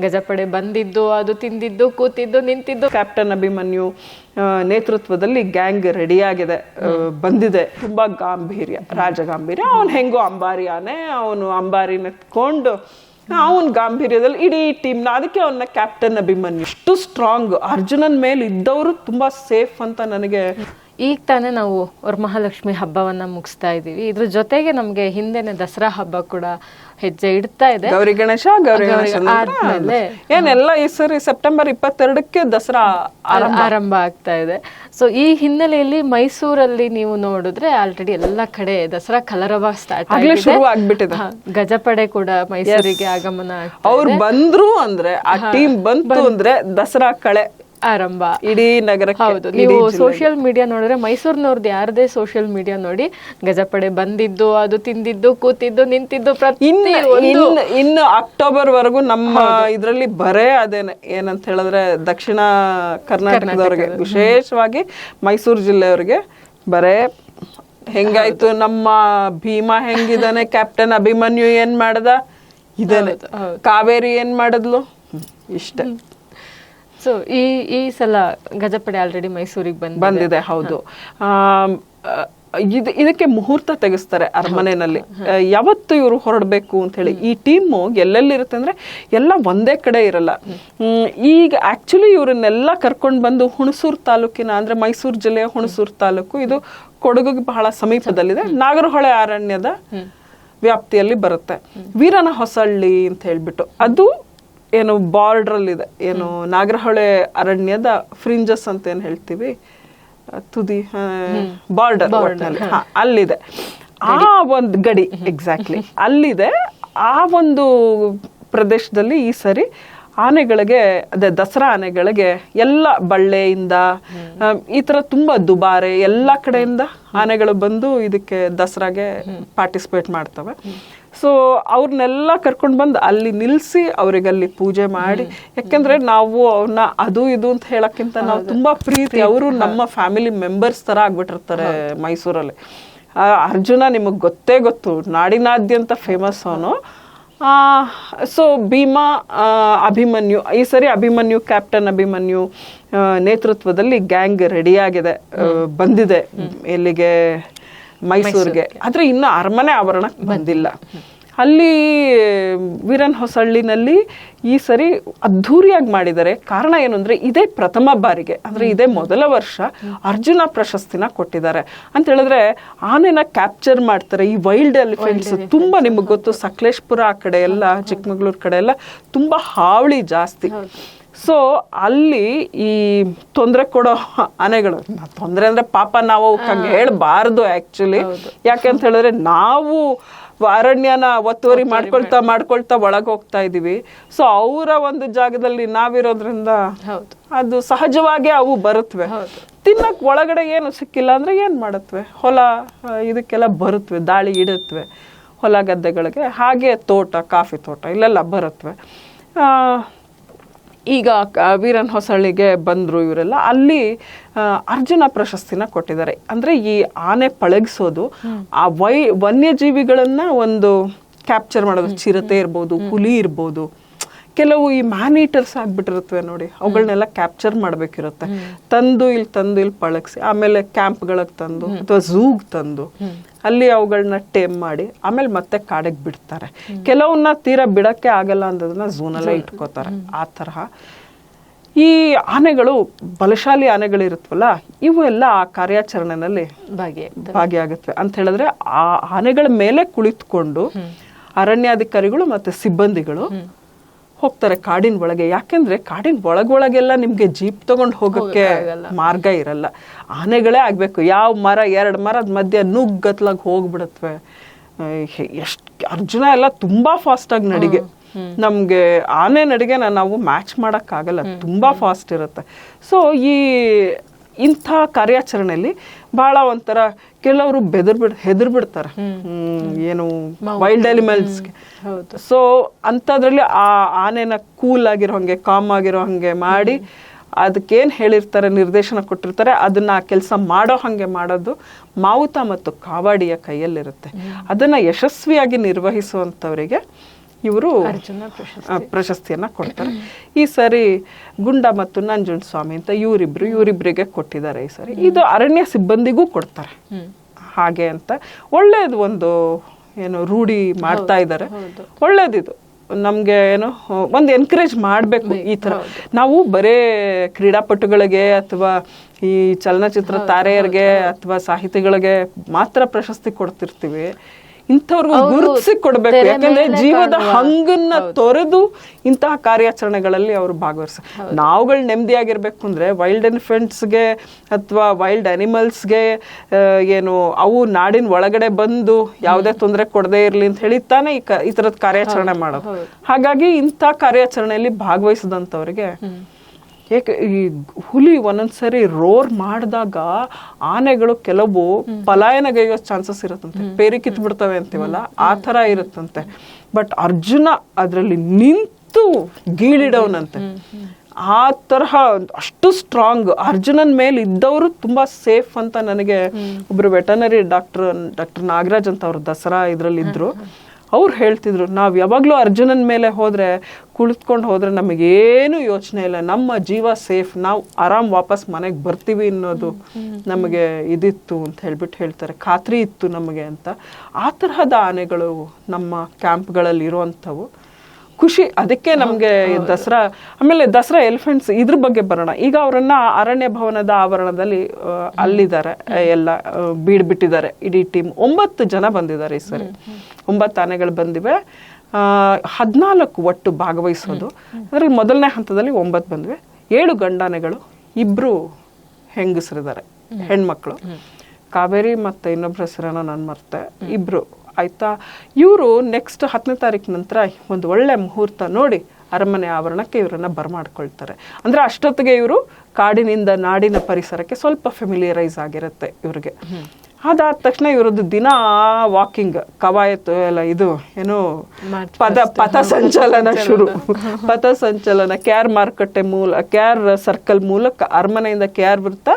ಗಜಪಡೆ ಬಂದಿದ್ದು, ಅದು ತಿಂದಿದ್ದು, ಕೂತಿದ್ದು, ನಿಂತಿದ್ದು. ಕ್ಯಾಪ್ಟನ್ ಅಭಿಮನ್ಯು ನೇತೃತ್ವದಲ್ಲಿ ಗ್ಯಾಂಗ್ ರೆಡಿಯಾಗಿದೆ ಬಂದಿದೆ. ತುಂಬಾ ಗಾಂಭೀರ್ಯ ರಾಜ ಗಾಂಭೀರ್ಯ ಅವನು ಹೆಂಗೋ ಅಂಬಾರಿ ಆನೆ ಅವನು ಅಂಬಾರಿ ನೆತ್ಕೊಂಡು ಅವನ ಗಾಂಭೀರ್ಯದಲ್ಲಿ ಇಡೀ ಟೀಮ್ನ ಅದಕ್ಕೆ ಅವನ್ನ ಕ್ಯಾಪ್ಟನ್ ಅಭಿಮನ್ಯು. ಇಷ್ಟು ಸ್ಟ್ರಾಂಗ್ ಅರ್ಜುನನ್ ಮೇಲೆ ಇದ್ದವರು ತುಂಬಾ ಸೇಫ್ ಅಂತ ನನಗೆ ಈಗ ತಾನೇ ನಾವು ವರಮಹಾಲಕ್ಷ್ಮಿ ಹಬ್ಬವನ್ನ ಮುಗಿಸ್ತಾ ಇದೀವಿ ಇದ್ರ ಜೊತೆಗೆ ನಮ್ಗೆ ಹಿಂದೆನೆ ದಸರಾ ಹಬ್ಬ ಕೂಡ ಹೆಜ್ಜೆ ಇಡ್ತಾ ಇದೆ. ಗೌರಿ ಗಣೇಶ ಗೌರಿ ಗಣೇಶ ಆದ್ಮೇಲೆ ಏನೆಲ್ಲ ಈ ಸರಿ ಸೆಪ್ಟೆಂಬರ್ ಇಪ್ಪತ್ತೆರಡಕ್ಕೆ ದಸರಾ ಆರಂಭ. ಆಗ್ತಾ ಇದೆ. ಸೊ ಈ ಹಿನ್ನೆಲೆಯಲ್ಲಿ ಮೈಸೂರಲ್ಲಿ ನೀವು ನೋಡಿದ್ರೆ ಆಲ್ರೆಡಿ ಎಲ್ಲ ಕಡೆ ದಸರಾ ಕಲರವ ಸ್ಟಾರ್ಟ್ ಆಗ್ಬಿಟ್ಟಿದೆ. ಗಜಪಡೆ ಕೂಡ ಮೈಸೂರಿಗೆ ಆಗಮನ ಅವ್ರು ಬಂದ್ರು ಅಂದ್ರೆ ಆ ಟೀಮ್ ಬಂತು ಅಂದ್ರೆ ದಸರಾ ಕಳೆ. ಆರಂಭ. ಇಡೀ ನಗರಕ್ಕೆ ಹೌದು ನೀವು ಸೋಷಿಯಲ್ ಮೀಡಿಯಾ ನೋಡಿದ್ರೆ ಮೈಸೂರಿನವ್ರದ್ದು ಯಾರದೇ ಸೋಷಿಯಲ್ ಮೀಡಿಯಾ ನೋಡಿ ಗಜಪಡೆ ಬಂದಿದ್ದು ಅದು ತಿಂದಿದ್ದು ಕೂತಿದ್ದು ನಿಂತಿದ್ದು ಇನ್ನು ಅಕ್ಟೋಬರ್ ವರೆಗೂ ನಮ್ಮ ಇದರಲ್ಲಿ ಬರೇ ಅದೇನೆ ಏನಂತ ಹೇಳಿದ್ರೆ ದಕ್ಷಿಣ ಕರ್ನಾಟಕದವ್ರಿಗೆ ವಿಶೇಷವಾಗಿ ಮೈಸೂರು ಜಿಲ್ಲೆಯವ್ರಿಗೆ ಬರೇ ಹೆಂಗಾಯ್ತು ನಮ್ಮ ಭೀಮಾ ಹೆಂಗಿದಾನೆ ಕ್ಯಾಪ್ಟನ್ ಅಭಿಮನ್ಯು ಏನ್ ಮಾಡ್ದ? ಇದೇನೆ. ಕಾವೇರಿ ಏನ್ ಮಾಡಿದ್ಲು? ಇಷ್ಟೇ. ಸೊ ಈ ಈ ಸಲ ಗಜಪಡೆ ಆಲ್ರೆಡಿ ಮೈಸೂರಿಗೆ ಬಂದ ಬಂದಿದೆ ಹೌದು. ಇದು ಇದಕ್ಕೆ ಮುಹೂರ್ತ ತೆಗೆಸ್ತಾರೆ ಅರಮನೆಯಲ್ಲಿ ಯಾವತ್ತು ಇವರು ಹೊರಡಬೇಕು ಅಂತ ಹೇಳಿ. ಈ ಟೀಮು ಎಲ್ಲೆಲ್ಲಿರುತ್ತೆ ಅಂದ್ರೆ ಎಲ್ಲ ಒಂದೇ ಕಡೆ ಇರಲ್ಲ. ಈಗ ಆಕ್ಚುಲಿ ಇವರನ್ನೆಲ್ಲ ಕರ್ಕೊಂಡು ಬಂದು ಹುಣಸೂರು ತಾಲೂಕಿನ ಅಂದ್ರೆ ಮೈಸೂರು ಜಿಲ್ಲೆಯ ಹುಣಸೂರು ತಾಲೂಕು ಇದು ಕೊಡಗುಗೆ ಬಹಳ ಸಮೀಪದಲ್ಲಿದೆ. ನಾಗರಹೊಳೆ ಅರಣ್ಯದ ವ್ಯಾಪ್ತಿಯಲ್ಲಿ ಬರುತ್ತೆ. ವೀರನ ಹೊಸಳ್ಳಿ ಅಂತ ಹೇಳ್ಬಿಟ್ಟು. ಅದು ಏನು ಬಾರ್ಡರ್ ಇದೆ ಏನು ನಾಗರಹೊಳೆ ಅರಣ್ಯದ ಫ್ರಿಂಜಸ್ ಅಂತ ಏನು ಹೇಳ್ತೀವಿ? ತುದಿ ಬಾರ್ಡರ್ ಅಲ್ಲಿದೆ. ಆ ಒಂದು ಗಡಿ ಎಕ್ಸಾಕ್ಟ್ಲಿ ಅಲ್ಲಿದೆ. ಆ ಒಂದು ಪ್ರದೇಶದಲ್ಲಿ ಈ ಸರಿ ಆನೆಗಳಿಗೆ ಅದೇ ದಸರಾ ಆನೆಗಳಿಗೆ ಎಲ್ಲ ಬಳ್ಳೆಯಿಂದ ಈ ಥರ ತುಂಬಾ ದುಬಾರೆ ಎಲ್ಲ ಕಡೆಯಿಂದ ಆನೆಗಳು ಬಂದು ಇದಕ್ಕೆ ದಸರಾಗೆ ಪಾರ್ಟಿಸಿಪೇಟ್ ಮಾಡ್ತವೆ. ಸೊ ಅವ್ರನ್ನೆಲ್ಲ ಕರ್ಕೊಂಡು ಬಂದು ಅಲ್ಲಿ ನಿಲ್ಲಿಸಿ ಅವ್ರಿಗೆ ಅಲ್ಲಿ ಪೂಜೆ ಮಾಡಿ. ಯಾಕೆಂದ್ರೆ ನಾವು ಅವ್ರನ್ನ ಅದು ಇದು ಅಂತ ಹೇಳಕ್ಕಿಂತ ನಾವು ತುಂಬಾ ಪ್ರೀತಿ. ಅವರು ನಮ್ಮ ಫ್ಯಾಮಿಲಿ ಮೆಂಬರ್ಸ್ ತರ ಆಗ್ಬಿಟ್ಟಿರ್ತಾರೆ ಮೈಸೂರಲ್ಲಿ. ಅರ್ಜುನ ನಿಮಗೆ ಗೊತ್ತೇ ಗೊತ್ತು. ನಾಡಿನಾದ್ಯಂತ ಫೇಮಸ್ ಅವನು. ಸೊ ಭೀಮಾ ಅಭಿಮನ್ಯು ಈ ಸರಿ ಅಭಿಮನ್ಯು ಕ್ಯಾಪ್ಟನ್ ಅಭಿಮನ್ಯು ನೇತೃತ್ವದಲ್ಲಿ ಗ್ಯಾಂಗ್ ರೆಡಿಯಾಗಿದೆ ಬಂದಿದೆ. ಎಲ್ಲಿಗೆ ಮೈಸೂರಿಗೆ. ಆದರೆ ಇನ್ನು ಅರಮನೆ ಆವರಣಕ್ಕೆ ಬಂದಿಲ್ಲ. ಅಲ್ಲಿ ವೀರನ್ ಹೊಸಳ್ಳಿನಲ್ಲಿ ಈ ಸರಿ ಅದ್ಧೂರಿಯಾಗಿ ಮಾಡಿದ್ದಾರೆ. ಕಾರಣ ಏನು ಅಂದರೆ ಇದೇ ಪ್ರಥಮ ಬಾರಿಗೆ ಅಂದರೆ ಇದೇ ಮೊದಲ ವರ್ಷ ಅರ್ಜುನ ಪ್ರಶಸ್ತಿನ ಕೊಟ್ಟಿದ್ದಾರೆ. ಅಂತ ಹೇಳಿದ್ರೆ ಆನೆನ ಕ್ಯಾಪ್ಚರ್ ಮಾಡ್ತಾರೆ. ಈ ವೈಲ್ಡ್ ಎಲಿಫೆಂಟ್ಸ್ ತುಂಬ ನಿಮಗೆ ಗೊತ್ತು. ಸಕಲೇಶ್ಪುರ ಆ ಕಡೆ ಎಲ್ಲ ಚಿಕ್ಕಮಗಳೂರು ಕಡೆ ಎಲ್ಲ ತುಂಬ ಹಾವಳಿ ಜಾಸ್ತಿ. ಸೊ ಅಲ್ಲಿ ಈ ತೊಂದರೆ ಕೊಡೋ ಆನೆಗಳು ತೊಂದರೆ ಅಂದ್ರೆ ಪಾಪ ನಾವು ಹಂಗೆ ಹೇಳ್ಬಾರ್ದು ಆಕ್ಚುಲಿ ಯಾಕೆ ಅಂತ ಹೇಳಿದ್ರೆ ನಾವು ಅರಣ್ಯನ ಒತ್ತುವರಿ ಮಾಡ್ಕೊಳ್ತಾ ಮಾಡ್ಕೊಳ್ತಾ ಒಳಗೆ ಹೋಗ್ತಾ ಇದೀವಿ. ಸೊ ಅವರ ಒಂದು ಜಾಗದಲ್ಲಿ ನಾವಿರೋದ್ರಿಂದ ಅದು ಸಹಜವಾಗಿ ಅವು ಬರುತ್ತವೆ ತಿನ್ನಕ್ ಒಳಗಡೆ ಏನು ಸಿಕ್ಕಿಲ್ಲ ಅಂದ್ರೆ ಏನ್ ಮಾಡತ್ವೆ? ಹೊಲ ಇದಕ್ಕೆಲ್ಲ ಬರುತ್ತವೆ ದಾಳಿ ಇಡುತ್ತವೆ ಹೊಲ ಗದ್ದೆಗಳಿಗೆ. ಹಾಗೆ ತೋಟ ಕಾಫಿ ತೋಟ ಇಲ್ಲೆಲ್ಲ ಬರುತ್ತವೆ ಆ, ಈಗ ವೀರನ್ ಹೊಸಳ್ಳಿಗೆ ಬಂದ್ರು ಇವರೆಲ್ಲ ಅಲ್ಲಿ ಅರ್ಜುನ ಪ್ರಶಸ್ತಿನ ಕೊಟ್ಟಿದ್ದಾರೆ. ಅಂದ್ರೆ ಈ ಆನೆ ಪಳಗಿಸೋದು ಆ ವೈ ವನ್ಯಜೀವಿಗಳನ್ನು ಒಂದು ಕ್ಯಾಪ್ಚರ್ ಮಾಡೋದು ಚಿರತೆ ಇರ್ಬೋದು ಹುಲಿ ಇರ್ಬೋದು. ಕೆಲವು ಈ ಮ್ಯಾನ್ ಈಟರ್ಸ್ ಆಗ್ಬಿಟ್ಟಿರುತ್ತವೆ ನೋಡಿ ಅವುಗಳನ್ನೆಲ್ಲ ಕ್ಯಾಪ್ಚರ್ ಮಾಡ್ಬೇಕಿರುತ್ತೆ. ತಂದು ಇಲ್ಲಿ ತಂದು ಇಲ್ಲಿ ಪಳಗಿಸಿ ಆಮೇಲೆ ಕ್ಯಾಂಪ್ಗಳಿಗೆ ತಂದು ಅಥವಾ ಝೂಗ್ ತಂದು ಅಲ್ಲಿ ಅವುಗಳನ್ನ ಟೇಮ್ ಮಾಡಿ ಆಮೇಲೆ ಮತ್ತೆ ಕಾಡಿಗೆ ಬಿಡ್ತಾರೆ. ಕೆಲವನ್ನ ತೀರಾ ಬಿಡಕ್ಕೆ ಆಗಲ್ಲ ಅಂದದನ್ನ ಝೂನಲ್ಲೇ ಇಟ್ಕೋತಾರೆ. ಆ ತರಹ. ಈ ಆನೆಗಳು ಬಲಶಾಲಿ ಆನೆಗಳಿರುತ್ತವಲ್ಲ ಇವು ಎಲ್ಲ ಆ ಕಾರ್ಯಾಚರಣೆನಲ್ಲಿ ಭಾಗಿ ಭಾಗಿಯಾಗುತ್ತವೆ. ಅಂತ ಹೇಳಿದ್ರೆ ಆ ಆನೆಗಳ ಮೇಲೆ ಕುಳಿತುಕೊಂಡು ಅರಣ್ಯಾಧಿಕಾರಿಗಳು ಮತ್ತೆ ಸಿಬ್ಬಂದಿಗಳು ಹೋಗ್ತಾರೆ ಕಾಡಿನ ಒಳಗೆ. ಯಾಕೆಂದ್ರೆ ಕಾಡಿನ ಒಳಗೊಳಗೆಲ್ಲ ನಿಮ್ಗೆ ಜೀಪ್ ತಗೊಂಡು ಹೋಗಕ್ಕೆ ಮಾರ್ಗ ಇರಲ್ಲ. ಆನೆಗಳೇ ಆಗ್ಬೇಕು. ಯಾವ ಮರ ಎರಡು ಮರದ ಮಧ್ಯೆ ನುಗ್ಗತ್ಲಾಗ್ ಹೋಗ್ಬಿಡತ್ವೆ. ಎಷ್ಟು ಅರ್ಜುನ ಎಲ್ಲ ತುಂಬಾ ಫಾಸ್ಟ್ ಆಗಿ ನಡಿಗೆ ನಮ್ಗೆ ಆನೆ ನಡಿಗೆನ ನಾವು ಮ್ಯಾಚ್ ಆಗಲ್ಲ ತುಂಬಾ ಫಾಸ್ಟ್ ಇರುತ್ತೆ. ಸೊ ಈ ಇಂಥ ಕಾರ್ಯಾಚರಣೆಯಲ್ಲಿ ಬಹಳ ಒಂಥರ ಕೆಲವರು ಬೆದರ್ ಬಿಡ್ ಹೆದರ್ ಬಿಡ್ತಾರೆ. ಹ್ಮ್, ಏನು ವೈಲ್ಡ್ ಹೌದು. ಸೊ ಅಂಥದ್ರಲ್ಲಿ ಆ ಆನೆನ ಕೂಲ್ ಆಗಿರೋ ಹಂಗೆ ಕಾಮ್ ಆಗಿರೋ ಹಂಗೆ ಮಾಡಿ ಅದಕ್ಕೇನು ಹೇಳಿರ್ತಾರೆ ನಿರ್ದೇಶನ ಕೊಟ್ಟಿರ್ತಾರೆ ಅದನ್ನ ಕೆಲಸ ಮಾಡೋ ಹಂಗೆ ಮಾಡೋದು ಮಾವುತ ಮತ್ತು ಕಾವಾಡಿಯ ಕೈಯಲ್ಲಿರುತ್ತೆ. ಅದನ್ನ ಯಶಸ್ವಿಯಾಗಿ ನಿರ್ವಹಿಸುವಂಥವರಿಗೆ ಇವರು ಪ್ರಶಸ್ತಿಯನ್ನ ಕೊಡ್ತಾರೆ. ಈ ಸರಿ ಗುಂಡ ಮತ್ತು ನಂಜುಂಡ ಸ್ವಾಮಿ ಅಂತ ಇವರಿಬ್ರು ಇವರಿಬ್ಬರಿಗೆ ಕೊಟ್ಟಿದ್ದಾರೆ ಈ ಸರಿ. ಇದು ಅರಣ್ಯ ಸಿಬ್ಬಂದಿಗೂ ಕೊಡ್ತಾರೆ. ಹಾಗೆ ಅಂತ. ಒಳ್ಳೇದು ಒಂದು ಏನು ರೂಢಿ ಮಾಡ್ತಾ ಇದ್ದಾರೆ. ಒಳ್ಳೇದಿದು. ನಮ್ಗೆ ಏನು ಒಂದು ಎನ್ಕರೇಜ್ ಮಾಡಬೇಕು ಈ ತರ ನಾವು ಬರೇ ಕ್ರೀಡಾಪಟುಗಳಿಗೆ ಅಥವಾ ಈ ಚಲನಚಿತ್ರ ತಾರೆಯರಿಗೆ ಅಥವಾ ಸಾಹಿತಿಗಳಿಗೆ ಮಾತ್ರ ಪ್ರಶಸ್ತಿ ಕೊಡ್ತಿರ್ತೀವಿ. ಇಂಥವ್ರಿಗೂ ಗುರುತಿಸಿ ಕೊಡ್ಬೇಕು. ಯಾಕಂದ್ರೆ ಜೀವದ ಹಂಗನ್ನ ತೊರೆದು ಇಂತಹ ಕಾರ್ಯಾಚರಣೆಗಳಲ್ಲಿ ಅವರು ಭಾಗವಹಿಸ ನಾವುಗಳು ನೆಮ್ಮದಿಯಾಗಿರ್ಬೇಕು ಅಂದ್ರೆ ವೈಲ್ಡ್ ಎಲಿಫೆಂಟ್ಸ್ಗೆ ಅಥವಾ ವೈಲ್ಡ್ ಅನಿಮಲ್ಸ್ಗೆ ಏನು ಅವು ನಾಡಿನ ಒಳಗಡೆ ಬಂದು ಯಾವುದೇ ತೊಂದರೆ ಕೊಡದೇ ಇರಲಿ ಅಂತ ಹೇಳಿ ತಾನೇ ಈ ತರದ ಈ ಥರದ ಕಾರ್ಯಾಚರಣೆ ಮಾಡೋದು. ಹಾಗಾಗಿ ಇಂಥ ಕಾರ್ಯಾಚರಣೆಯಲ್ಲಿ ಭಾಗವಹಿಸಿದಂಥವ್ರಿಗೆ ಏಕೆ ಈ ಹುಲಿ ಒಂದೊಂದ್ಸರಿ ರೋರ್ ಮಾಡಿದಾಗ ಆನೆಗಳು ಕೆಲವು ಪಲಾಯನಗೈಯೋ ಚಾನ್ಸಸ್ ಇರುತ್ತಂತೆ. ಪೇರಿ ಕಿತ್ ಬಿಡ್ತವೆ ಅಂತೀವಲ್ಲ ಆ ಥರ ಇರುತ್ತಂತೆ. ಬಟ್ ಅರ್ಜುನ ಅದರಲ್ಲಿ ನಿಂತು ಗೀಳಿಡವನಂತೆ ಆ ತರಹ ಅಷ್ಟು ಸ್ಟ್ರಾಂಗ್ ಅರ್ಜುನನ್ ಮೇಲೆ ಇದ್ದವರು ತುಂಬಾ ಸೇಫ್ ಅಂತ ನನಗೆ ಒಬ್ರು ವೆಟನರಿ ಡಾಕ್ಟರ್ ಡಾಕ್ಟರ್ ನಾಗರಾಜ್ ಅಂತ ಅವ್ರು ದಸರಾ ಇದ್ರಲ್ಲಿ ಇದ್ರು ಅವ್ರು ಹೇಳ್ತಿದ್ರು ನಾವು ಯಾವಾಗಲೂ ಅರ್ಜುನನ್ ಮೇಲೆ ಹೋದರೆ ಕುಳಿತ್ಕೊಂಡು ಹೋದರೆ ನಮಗೇನು ಯೋಚನೆ ಇಲ್ಲ. ನಮ್ಮ ಜೀವ ಸೇಫ್ ನಾವು ಆರಾಮ್ ವಾಪಸ್ ಮನೆಗೆ ಬರ್ತೀವಿ ಅನ್ನೋದು ನಮಗೆ ಇದಿತ್ತು ಅಂತ ಹೇಳ್ಬಿಟ್ಟು ಹೇಳ್ತಾರೆ. ಖಾತ್ರಿ ಇತ್ತು ನಮಗೆ ಅಂತ. ಆ ತರಹದ ಆನೆಗಳು ನಮ್ಮ ಕ್ಯಾಂಪ್ಗಳಲ್ಲಿ ಇರುವಂಥವು ಖುಷಿ. ಅದಕ್ಕೆ ನಮಗೆ ದಸರಾ ಆಮೇಲೆ ದಸರಾ ಎಲಿಫೆಂಟ್ಸ್ ಇದ್ರ ಬಗ್ಗೆ ಬರೋಣ. ಈಗ ಅವರನ್ನ ಅರಣ್ಯ ಭವನದ ಆವರಣದಲ್ಲಿ ಅಲ್ಲಿದ್ದಾರೆ ಎಲ್ಲ ಬೀಡ್ಬಿಟ್ಟಿದ್ದಾರೆ. ಇಡೀ ಟೀಮ್. ಒಂಬತ್ತು ಜನ ಬಂದಿದ್ದಾರೆ ಈ ಸರಿ. ಒಂಬತ್ತು ಆನೆಗಳು ಬಂದಿವೆ. ಹದಿನಾಲ್ಕು ಒಟ್ಟು ಭಾಗವಹಿಸೋದು. ಅದರಲ್ಲಿ ಮೊದಲನೇ ಹಂತದಲ್ಲಿ ಒಂಬತ್ತು ಬಂದಿವೆ. ಏಳು ಗಂಡಾನೆಗಳು ಇಬ್ರು ಹೆಂಗಸರಿದ್ದಾರೆ. ಹೆಣ್ಮಕ್ಳು. ಕಾವೇರಿ ಮತ್ತೆ ಇನ್ನೊಬ್ರು ಹೆಸರನ್ನ ನಾನು ಮರ್ತೆ. ಇಬ್ರು. ಆಯ್ತಾ? ಇವರು ನೆಕ್ಸ್ಟ್ ಹತ್ತನೇ ತಾರೀಕು ನಂತರ ಒಂದು ಒಳ್ಳೆ ಮುಹೂರ್ತ ನೋಡಿ ಅರಮನೆ ಆವರಣಕ್ಕೆ ಇವರನ್ನ ಬರಮಾಡ್ಕೊಳ್ತಾರೆ. ಅಂದ್ರೆ ಅಷ್ಟೊತ್ತಿಗೆ ಇವರು ಕಾಡಿನಿಂದ ನಾಡಿನ ಪರಿಸರಕ್ಕೆ ಸ್ವಲ್ಪ ಫೆಮಿಲಿಯರೈಸ್ ಆಗಿರುತ್ತೆ ಇವ್ರಿಗೆ. ಅದಾದ ತಕ್ಷಣ ಇವ್ರದ್ದು ದಿನ ವಾಕಿಂಗ್ ಕವಾಯತು ಎಲ್ಲ ಇದು ಏನು ಪದ ಪಥ ಸಂಚಲನ ಶುರು. ಪಥ ಸಂಚಲನ ಕ್ಯಾರ್ ಮಾರುಕಟ್ಟೆ ಮೂಲ ಕ್ಯಾರ್ ಸರ್ಕಲ್ ಮೂಲಕ ಅರಮನೆಯಿಂದ ಕ್ಯಾರ್ ಬರ್ತಾ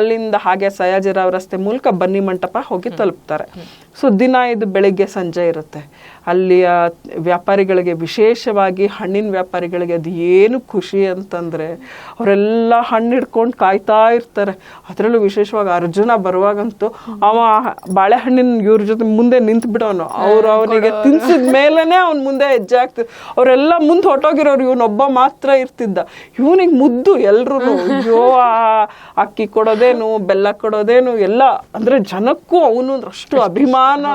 ಅಲ್ಲಿಂದ ಹಾಗೆ ಸಯಾಜಿರಾವ್ ರಸ್ತೆ ಮೂಲಕ ಬನ್ನಿ ಮಂಟಪ ಹೋಗಿ ತಲುಪ್ತಾರೆ. ಸೊ ದಿನ ಇದು ಬೆಳಿಗ್ಗೆ ಸಂಜೆ ಇರುತ್ತೆ. ಅಲ್ಲಿಯ ವ್ಯಾಪಾರಿಗಳಿಗೆ ವಿಶೇಷವಾಗಿ ಹಣ್ಣಿನ ವ್ಯಾಪಾರಿಗಳಿಗೆ ಅದು ಏನು ಖುಷಿ ಅಂತಂದ್ರೆ ಅವರೆಲ್ಲ ಹಣ್ಣು ಹಿಡ್ಕೊಂಡು ಕಾಯ್ತಾ ಇರ್ತಾರೆ. ಅದರಲ್ಲೂ ವಿಶೇಷವಾಗಿ ಅರ್ಜುನ ಬರುವಾಗಂತೂ ಅವ ಬಾಳೆಹಣ್ಣಿನ ಇವ್ರ ಜೊತೆ ಮುಂದೆ ನಿಂತು ಬಿಡೋನು. ಅವ್ರು ಅವನಿಗೆ ತಿನ್ಸಿದ ಮೇಲೇನೆ ಅವ್ನ ಮುಂದೆ ಹೆಜ್ಜೆ ಆಗ್ತದೆ ಅವರೆಲ್ಲ ಮುಂದೆ ಹೊಟ್ಟೋಗಿರೋರು ಇವನೊಬ್ಬ ಮಾತ್ರ ಇರ್ತಿದ್ದ. ಇವನಿಗೆ ಮುದ್ದು ಎಲ್ರು ಅಯ್ಯೋ ಆ ಅಕ್ಕಿ ಕೊಡೋದೇನು ಬೆಲ್ಲ ಕೊಡೋದೇನು ಎಲ್ಲ. ಅಂದ್ರೆ ಜನಕ್ಕೂ ಅವನು ಅಷ್ಟು ಅಭಿಮಾನ.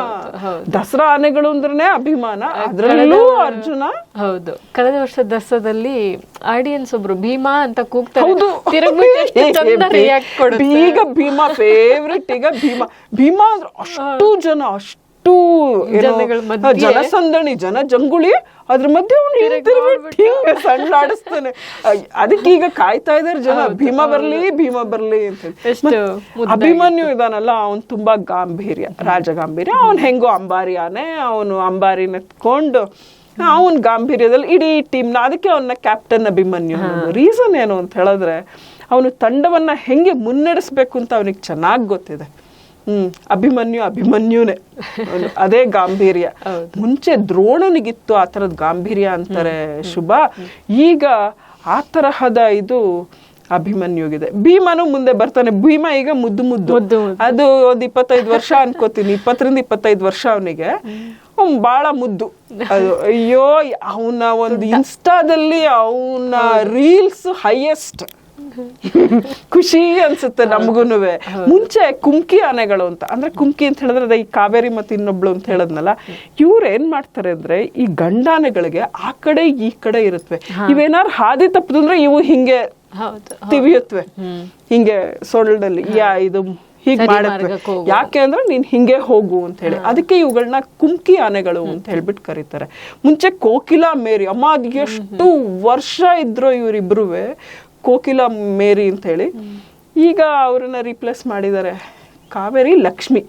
ದಸರಾ ಆನೆಗಳು ಅಂದ್ರೆ ಅಭಿಮಾನ. ಅದ್ರಲ್ಲೂ ಅರ್ಜುನ. ಹೌದು. ಕಳೆದ ವರ್ಷ ದಸರಾದಲ್ಲಿ ಆಡಿಯನ್ಸ್ ಒಬ್ರು ಭೀಮಾ ಅಂತ ಕೂಗ್ತಾರೆ. ಈಗ ಭೀಮಾ ಫೇವ್ರೆಟ್ ಈಗ ಭೀಮಾ. ಭೀಮಾ ಅಂದ್ರೆ ಅಷ್ಟು ಜನ ಅಷ್ಟು. ಜನಸಂದಣಿ ಜನ ಜಂಗುಳಿ ಅದ್ರ ಮಧ್ಯೆ ಅವ್ನು ಹಿಂಗೆ ಸಣ್ಣಾಡಿಸ್ತಾನೆ. ಅದಕ್ಕೆ ಈಗ ಕಾಯ್ತಾ ಇದಾರೆ ಜನ. ಭೀಮಾ ಬರ್ಲಿ ಭೀಮಾ ಬರ್ಲಿ ಅಂತ. ಅಭಿಮನ್ಯು ಇದಾನಲ್ಲ ಅವನ್ ತುಂಬಾ ಗಾಂಭೀರ್ಯ ರಾಜ ಗಾಂಭೀರ್ಯ ಅವನ್ ಹೆಂಗೋ ಅಂಬಾರಿ ಆನೆ ಅವನು ಅಂಬಾರಿ ನೆತ್ಕೊಂಡು ಅವನ್ ಗಾಂಭೀರ್ಯದಲ್ಲಿ ಇಡೀ ಟೀಮ್ನ ಅದಕ್ಕೆ ಅವನ್ನ ಕ್ಯಾಪ್ಟನ್ ಅಭಿಮನ್ಯು. ರೀಸನ್ ಏನು ಅಂತ ಹೇಳಿದ್ರೆ ಅವನು ತಂಡವನ್ನ ಹೆಂಗೆ ಮುನ್ನಡೆಸ್ಬೇಕು ಅಂತ ಅವನಿಗೆ ಚೆನ್ನಾಗಿ ಗೊತ್ತಿದೆ. ಅಭಿಮನ್ಯು ಅಭಿಮನ್ಯುನೇ. ಅದೇ ಗಾಂಭೀರ್ಯ. ಮುಂಚೆ ದ್ರೋಣನಿಗಿತ್ತು ಆ ತರದ ಗಾಂಭೀರ್ಯ ಅಂತಾರೆ ಶುಭ. ಈಗ ಆ ತರಹದ ಇದು ಅಭಿಮನ್ಯುಗಿದೆ. ಭೀಮನು ಮುಂದೆ ಬರ್ತಾನೆ. ಭೀಮ ಈಗ ಮುದ್ದು ಮುದ್ದು. ಅದು ಒಂದ್ ಇಪ್ಪತ್ತೈದು ವರ್ಷ ಅನ್ಕೋತೀನಿ. ಇಪ್ಪತ್ತರಿಂದ ಇಪ್ಪತ್ತೈದು ವರ್ಷ ಅವನಿಗೆ. ಬಹಳ ಮುದ್ದು. ಅದು ಅಯ್ಯೋ ಅವನ ಒಂದು ಇನ್ಸ್ಟಾದಲ್ಲಿ ಅವನ ರೀಲ್ಸ್ ಹೈಯೆಸ್ಟ್ ಖುಷಿ ಅನ್ಸುತ್ತೆ ನಮಗೂನು ಮುಂಚೆ ಕುಮ್ಕಿ ಆನೆಗಳು ಅಂತ ಅಂದ್ರೆ ಕುಮ್ಕಿ ಅಂತ ಹೇಳಿದ್ರೆ ಅದೇ ಈ ಕಾವೇರಿ ಮತ್ತೆ ಇನ್ನೊಬ್ಳು ಅಂತ ಹೇಳದ್ನಲ್ಲ ಇವ್ರು ಏನ್ ಮಾಡ್ತಾರೆ ಅಂದ್ರೆ ಈ ಗಂಡಾನೆಗಳಿಗೆ ಆ ಕಡೆ ಈ ಕಡೆ ಇರುತ್ತವೆ ಇವೇನಾರು ಹಾದಿ ತಪ್ಪದಂದ್ರೆ ಇವು ಹಿಂಗೆ ತಿವಿಯುತ್ತವೆ ಹಿಂಗೆ ಸೊಳ್ಳಲ್ಲಿ ಯಾ ಇದು ಹೀಗ್ ಹೋಗು. ಯಾಕೆ ಅಂದ್ರೆ ನೀನ್ ಹಿಂಗೆ ಹೋಗು ಅಂತ ಹೇಳಿ. ಅದಕ್ಕೆ ಇವುಗಳನ್ನ ಕುಮ್ಕಿ ಆನೆಗಳು ಅಂತ ಹೇಳ್ಬಿಟ್ಟು ಕರೀತಾರೆ. ಮುಂಚೆ ಕೋಕಿಲಾ ಮೇರಿ ಅಮ್ಮ ಅದ್ ಎಷ್ಟು ವರ್ಷ ಇದ್ರು ಇವರಿಬ್ರುವೆ. ಕೋಕಿಲಾ ಮೇರಿ ಅಂತ ಹೇಳಿ. ಈಗ ಅವ್ರನ್ನ ರಿಪ್ಲೇಸ್ ಮಾಡಿದ್ದಾರೆ ಕಾವೇರಿ ಲಕ್ಷ್ಮಿ.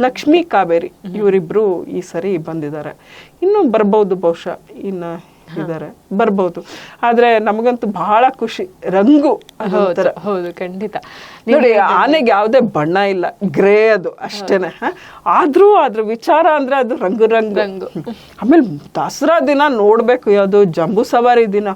ಲಕ್ಷ್ಮಿ. ಕಾವೇರಿ ಇವರಿಬ್ರು ಈ ಸರಿ ಬಂದಿದ್ದಾರೆ. ಇನ್ನು ಬರ್ಬೋದು ಬಹುಶಃ ಇನ್ನು ಇದ್ದಾರೆ. ಬರ್ಬೋದು. ಆದ್ರೆ ನಮಗಂತೂ ಬಹಳ ಖುಷಿ. ರಂಗು. ಹೌದು ಖಂಡಿತ. ನೋಡಿ ಆನೆಗೆ ಯಾವುದೇ ಬಣ್ಣ ಇಲ್ಲ. ಗ್ರೇ ಅದು ಅಷ್ಟೇನೆ? ಆದ್ರೂ ಅದ್ರ ವಿಚಾರ ಅಂದ್ರೆ ಅದು ರಂಗು. ರಂಗು. ಆಮೇಲೆ ದಸರಾ ದಿನ ನೋಡ್ಬೇಕು ಯಾವುದು ಜಂಬೂ ಸವಾರಿ ದಿನ.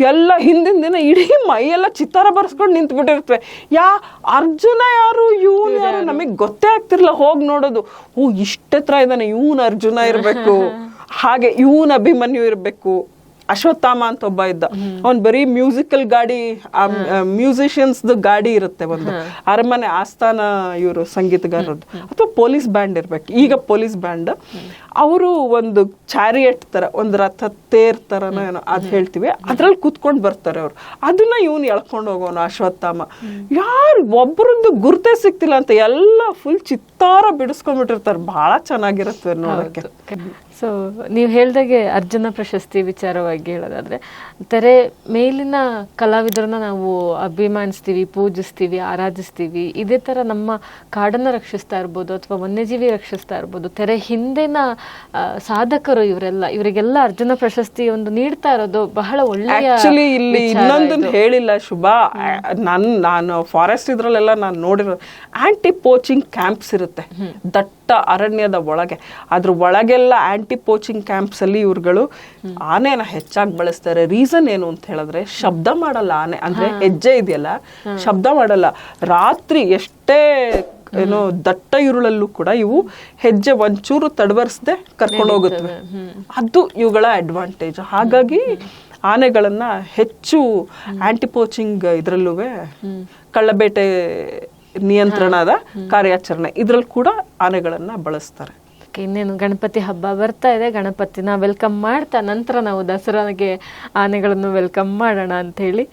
ಎಲ್ಲ ಹಿಂದಿನ ದಿನ ಇಡೀ ಮೈಯೆಲ್ಲ ಚಿತ್ತಾರ ಬರ್ಸ್ಕೊಂಡು ನಿಂತು ಬಿಟ್ಟಿರ್ತವೆ ಯಾ ಅರ್ಜುನ ಯಾರು ಇವನು ಯಾರು ನಮಗೆ ಗೊತ್ತೇ ಆಗ್ತಿರ್ಲಿಲ್ಲ ಹೋಗಿ ನೋಡೋದು. ಓ ಇಷ್ಟತ್ರ ಇದ್ದಾನೆ ಇವನ್ ಅರ್ಜುನ ಇರ್ಬೇಕು. ಹಾಗೆ ಇವನ್ ಅಭಿಮನ್ಯು ಇರ್ಬೇಕು. ಅಶ್ವತ್ಥಾಮ ಅಂತ ಒಬ್ಬ ಇದ್ದ. ಅವ್ನು ಬರೀ ಮ್ಯೂಸಿಕಲ್ ಗಾಡಿ ಮ್ಯೂಸಿಷಿಯನ್ಸ್ ಗಾಡಿ ಇರುತ್ತೆ ಒಂದು. ಅರಮನೆ ಆಸ್ಥಾನ ಇವರು ಸಂಗೀತಗಾರರದ್ದು. ಅಥವಾ ಪೊಲೀಸ್ ಬ್ಯಾಂಡ್ ಇರ್ಬೇಕು. ಈಗ ಪೊಲೀಸ್ ಬ್ಯಾಂಡ್. ಅವರು ಒಂದು ಚಾರಿಯಟ್ ತರ ಒಂದು ರಥ ತೇರ್ ತರನ ಏನೋ ಅದ್ ಹೇಳ್ತೀವಿ. ಅದ್ರಲ್ಲಿ ಕುತ್ಕೊಂಡು ಬರ್ತಾರೆ ಅವ್ರು. ಅದನ್ನ ಇವನು ಎಳ್ಕೊಂಡು ಹೋಗೋನು ಅಶ್ವತ್ಥಾಮ. ಯಾರು ಒಬ್ಬರದ್ದು ಗುರುತೇ ಸಿಗ್ತಿಲ್ಲ ಅಂತ ಎಲ್ಲ ಫುಲ್ ಚಿತ್ತಾರ ಬಿಡಿಸ್ಕೊಂಡ್ಬಿಟ್ಟಿರ್ತಾರೆ. ಬಹಳ ಚೆನ್ನಾಗಿರುತ್ತೆ ನೋಡಕ್ಕೆ. ಸೊ ನೀವು ಹೇಳಿದಾಗೆ ಅರ್ಜುನ ಪ್ರಶಸ್ತಿ ವಿಚಾರವಾಗಿ ಹೇಳೋದಾದ್ರೆ ತೆರೆ ಮೇಲಿನ ಕಲಾವಿದರನ್ನ ನಾವು ಅಭಿಮಾನಿಸ್ತೀವಿ ಪೂಜಿಸ್ತೀವಿ ಆರಾಧಿಸ್ತೀವಿ. ಇದೇ ತರ ನಮ್ಮ ಕಾಡನ್ನ ರಕ್ಷಿಸ್ತಾ ಇರ್ಬೋದು ಅಥವಾ ವನ್ಯಜೀವಿ ರಕ್ಷಿಸ್ತಾ ಇರ್ಬೋದು. ತೆರೆ ಹಿಂದಿನ ಸಾಧಕರು ಇವರೆಲ್ಲ ಇವರಿಗೆಲ್ಲ ಅರ್ಜುನ ಪ್ರಶಸ್ತಿ ಒಂದು ನೀಡ್ತಾ ಇರೋದು ಬಹಳ ಒಳ್ಳೆಯ ಇಲ್ಲಿ ಇನ್ನೊಂದನ್ನು ಹೇಳಿಲ್ಲ ಶುಭ. ನನ್ ನಾನು ಫಾರೆಸ್ಟ್ ಇದ್ರಲ್ಲೆಲ್ಲ ನಾನು ನೋಡಿರೋ ಆಂಟಿ ಪೋಚಿಂಗ್ ಕ್ಯಾಂಪ್ಸ್ ಇರುತ್ತೆ ದಟ್ಟ ಅರಣ್ಯದ ಒಳಗೆ. ಅದ್ರ ಒಳಗೆಲ್ಲ ಆಂಟಿ ಪೋಚಿಂಗ್ ಕ್ಯಾಂಪ್ಸ್ ಅಲ್ಲಿ ಇವ್ರುಗಳು ಆನೆನ ಹೆಚ್ಚಾಗಿ ಬಳಸ್ತಾರೆ ರೀಸನ್ ಏನು ಅಂತ ಹೇಳಿದ್ರೆ ಶಬ್ದ ಮಾಡಲ್ಲ ಆನೆ. ಅಂದ್ರೆ ಹೆಜ್ಜೆ ಇದೆಯಲ್ಲ ಶಬ್ದ ಮಾಡಲ್ಲ. ರಾತ್ರಿ ಎಷ್ಟೇ ಏನೋ ದಟ್ಟ ಇರುಳಲ್ಲೂ ಕೂಡ ಇವು ಹೆಜ್ಜೆ ಒಂಚೂರು ತಡವರ್ಸದೆ ಕರ್ಕೊಂಡು ಹೋಗುತ್ತವೆ. ಅದು ಇವುಗಳ ಅಡ್ವಾಂಟೇಜ್ ಹಾಗಾಗಿ ಆನೆಗಳನ್ನ ಹೆಚ್ಚು ಆಂಟಿಪೋಚಿಂಗ್ ಇದ್ರಲ್ಲೂ ಕಳ್ಳಬೇಟೆ ನಿಯಂತ್ರಣದ ಕಾರ್ಯಾಚರಣೆ. ಇದ್ರಲ್ಲಿ ಕೂಡ ಆನೆಗಳನ್ನ ಬಳಸ್ತಾರೆ. Okay, ಇನ್ನೇನು ಗಣಪತಿ ಹಬ್ಬ ಬರ್ತಾ ಇದೆ. ಗಣಪತಿನ ವೆಲ್ಕಮ್ ಮಾಡ್ತಾ ನಂತರ ನಾವು ದಸರಾಗೆ ಆನೆಗಳನ್ನು ವೆಲ್ಕಮ್ ಮಾಡೋಣ ಅಂತ ಹೇಳಿ.